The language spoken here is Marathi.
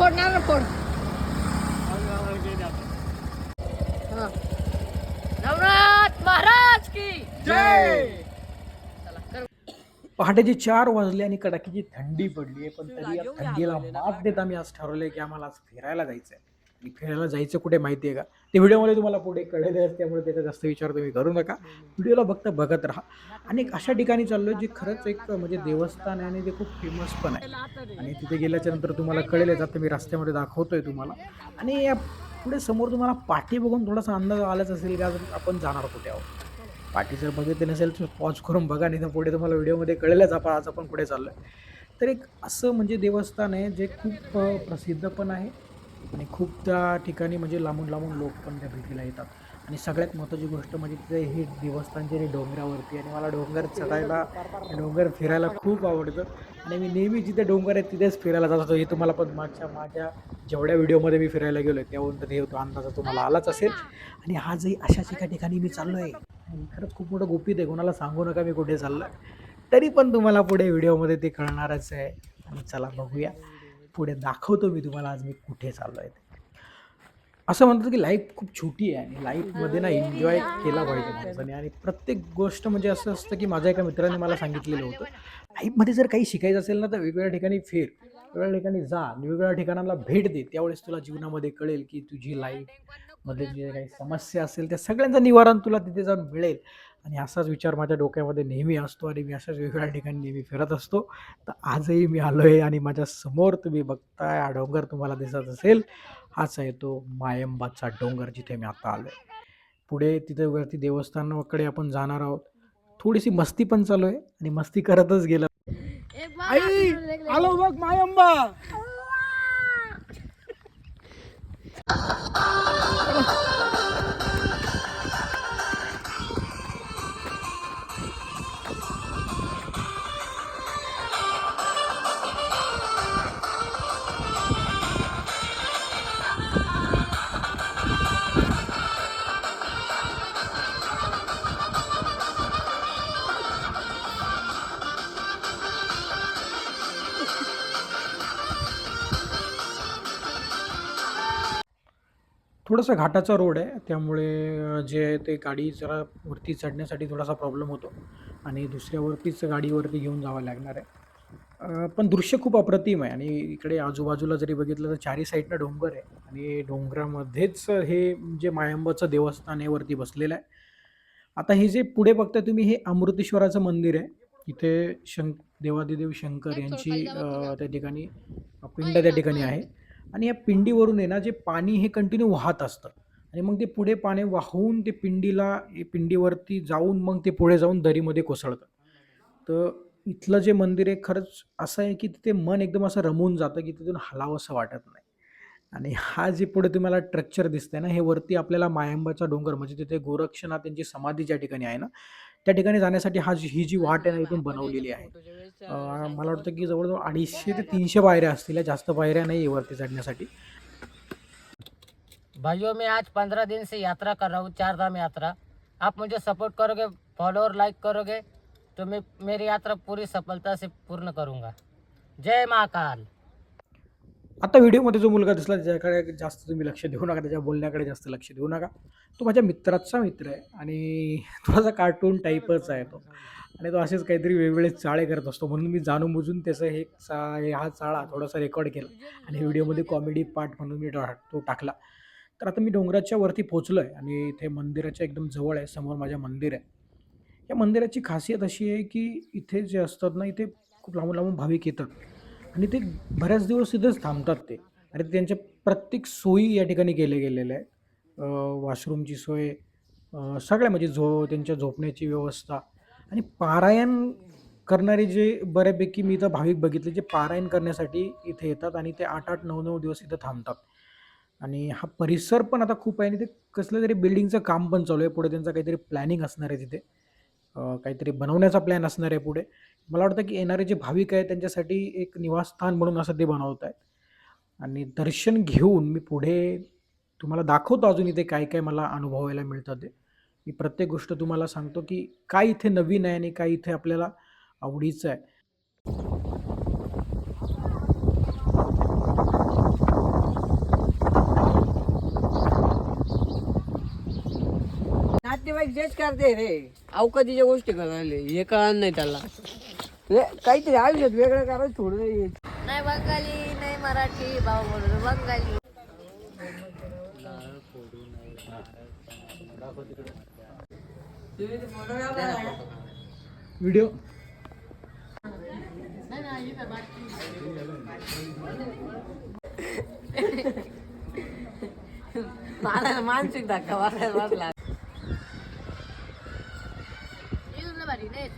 फोडणार ना फोड नवनाथ महाराज की चला पहाटेचे चार वाजले आणि कडाकीची थंडी पडली आहे पण तरी या थंडीला मात देत आम्ही आज ठरवलंय की आम्हाला आज फिरायला जायचं आहे फिरायला जायचं कुठे माहिती आहे का? ते व्हिडिओमध्ये तुम्हाला पुढे कळलेलं त्यामुळे त्याचा जास्त विचार तुम्ही करू नका. व्हिडिओला फक्त बघत राहा. आणि एक अशा ठिकाणी चाललोय जे खरंच एक म्हणजे देवस्थान आहे आणि ते खूप फेमस पण आहे. आणि तिथे गेल्याच्यानंतर तुम्हाला कळेलच आता मी रस्त्यामध्ये दाखवतोय तुम्हाला. आणि या पुढे समोर तुम्हाला पाठी बघून थोडासा अंदाज आलाच असेल की आपण जाणार कुठे आहोत. पाठी जर बघितली नसेल तर पॉज करून बघा नाही तर पुढे तुम्हाला व्हिडिओमध्ये कळेलच आपण आज आपण पुढे चाललो आहे तर एक असं म्हणजे देवस्थान आहे जे खूप प्रसिद्ध पण आहे. आणि खूप त्या ठिकाणी म्हणजे लांबून लांबून लोक पण त्या भेटीला येतात. आणि सगळ्यात महत्त्वाची गोष्ट म्हणजे तिथे हे देवस्थान जे डोंगरावरती आणि मला डोंगर चढायला डोंगर फिरायला खूप आवडतं. आणि मी नेहमी जिथे डोंगर आहे तिथेच फिरायला जात होतो. हे तुम्हाला पण मागच्या माझ्या जेवढ्या व्हिडिओमध्ये मी फिरायला गेलो आहे त्यावरून तर हे तो अंदाजा तुम्हाला आलाच असेल. आणि आजही अशाच एका ठिकाणी मी चाललो आहे खरंच खूप मोठं गुपित आहे. कोणाला सांगू नका मी कुठे चाललं आहे तरी पण तुम्हाला पुढे व्हिडिओमध्ये ते कळणारच आहे. आणि चला बघूया. पुढे दाखवतो मी तुम्हाला आज मी कुठे चाललो आहे ते. असं म्हणतात की लाईफ खूप छोटी आहे आणि लाईफमध्ये ना एन्जॉय केला पाहिजे माणसाने. आणि प्रत्येक गोष्ट म्हणजे असं असतं की माझ्या एका मित्राने मला सांगितलेलं होतं. लाईफमध्ये जर काही शिकायचं असेल ना तर वेगवेगळ्या ठिकाणी फिर. वेगवेगळ्या ठिकाणी जा वेगवेगळ्या ठिकाणाला भेट दे. त्यावेळेस तुला जीवनामध्ये कळेल की तुझी लाईफमध्ये जे काही समस्या असेल त्या सगळ्यांचं निवारण तुला तिथे जाऊन मिळेल. आणि असाच विचार माझ्या डोक्यामध्ये नेहमी असतो आणि मी अशाच वेगवेगळ्या ठिकाणी नेहमी फिरत असतो. तर आजही मी आलो आहे आणि माझ्यासमोर तुम्ही बघताय हा डोंगर तुम्हाला दिसत असेल. हाच आहे तो मायंबाचा डोंगर जिथे मी आता आलो आहे पुढे तिथे वरती देवस्थानाकडे आपण जाणार आहोत. थोडीशी मस्ती पण चालू आहे आणि मस्ती करतच गेलं. आई आलो बघ मायंबा. थोडासा घाटाचा रोड आहे. त्यामुळे जे आहे ते गाडी जरा वरती चढण्यासाठी थोडासा प्रॉब्लेम होतो. आणि दुसऱ्यावरतीच गाडीवरती घेऊन जावं लागणार आहे. पण दृश्य खूप अप्रतिम आहे. आणि इकडे आजूबाजूला जरी बघितलं तर चारी साईडनं डोंगर आहे. आणि डोंगरामध्येच हे जे मायंबाचं देवस्थान आहे वरती बसलेलं आहे. आता हे जे पुढे बघताय तुम्ही हे अमृतेश्वराचं मंदिर आहे. इथे शंक देवादिदेव शंकर यांची त्या ठिकाणी पिंड त्या ठिकाणी आहे. आणि या पिंडीवरून आहे ना जे पाणी हे कंटिन्यू वाहत असतं. आणि मग ते पुढे पाणी वाहून ते पिंडीला हे पिंडीवरती जाऊन मग ते पुढे जाऊन दरीमध्ये कोसळतं. तर इथलं जे मंदिर आहे खरंच असं आहे की तिथे मन एकदम असं रमून जातं की तिथून हलावं असं वाटत नाही. आणि हा जे पुढे तुम्हाला स्ट्रक्चर दिसतंय ना हे वरती आपल्याला मायंबाचा डोंगर म्हणजे तिथे गोरक्षनाथ यांची समाधी ज्या ठिकाणी आहे ना त्या ठिकाणी जाण्यासाठी हा जी- ही जी वाट आहे ना इथून बनवलेली आहे. मला वाटतं की जवळजवळ अडीचशे ते तीनशे पायऱ्या असतील जास्त पायऱ्या नाही आहे वरती चढण्यासाठी. भाइयों मैं आज पंद्रह दिन से यात्रा कर रहा हूँ चार धाम यात्रा. आप मुझे सपोर्ट करोगे फॉलो और लाइक करोगे तो मैं मेरी यात्रा पूरी सफलता से पूर्ण करूँगा. जय महाकाल आता व्हिडिओमध्ये जो मुलगा दिसला त्याच्याकडे जास्त तुम्ही लक्ष देऊ नका त्याच्या बोलण्याकडे जास्त लक्ष देऊ नका. तो माझ्या मित्राचा मित्र आहे आणि थोडासा कार्टून टाईपच आहे तो. आणि तो असेच काहीतरी वेगवेगळे चाळे करत असतो. म्हणून मी जाणून बुजून त्याचं हे चा हे हा चाळा थोडासा रेकॉर्ड केला आणि व्हिडिओमध्ये कॉमेडी पार्ट म्हणून मी टा- तो टाकला. तर आता मी डोंगराच्या वरती पोचलो आहे आणि इथे मंदिराच्या एकदम जवळ आहे समोर माझ्या मंदिर आहे. या मंदिराची खासियत अशी आहे की इथे जे असतात ना इथे खूप लांबून लांबून भाविक येतात. आणि ते बऱ्याच दिवस तिथेच थांबतात ते. आणि त्यांच्या प्रत्येक सोयी या ठिकाणी केल्या गेलेल्या आहेत. वॉशरूमची सोय सगळ्या म्हणजे झो त्यांच्या झोपण्याची व्यवस्था आणि पारायण करणारे जे बऱ्यापैकी मी इथं भाविक बघितले जे पारायण करण्यासाठी इथे येतात आणि ते आठ आठ नऊ नऊ दिवस इथं थांबतात. आणि हा परिसर पण आता खूप आहे आणि ते कसलं तरी बिल्डिंगचं काम पण चालू आहे. पुढे त्यांचं काहीतरी प्लॅनिंग असणार आहे तिथे. काहीतरी बनवण्याचा प्लॅन असणार आहे पुढे. मला वाटतं की येणारे जे भाविक आहेत त्यांच्यासाठी एक निवासस्थान म्हणून असं ते बनवत आहेत. आणि दर्शन घेऊन मी पुढे तुम्हाला दाखवतो अजून इथे काय काय मला अनुभवायला मिळतं ते. मी प्रत्येक गोष्ट तुम्हाला सांगतो की काय इथे नवीन आहे आणि काय इथे आपल्याला आवडीचं आहे. नातेवाईक जेच करते रे अवकाशीच्या गोष्टी करायला हे कळणार नाही त्याला. काहीतरी आयुष्यात वेगळं करायचं थोडं नाही नाही बंगाली नाही मराठी भाऊ बोलतो बंगाली. व्हिडिओ मला मानसिक धक्का ही तुला भारी नाही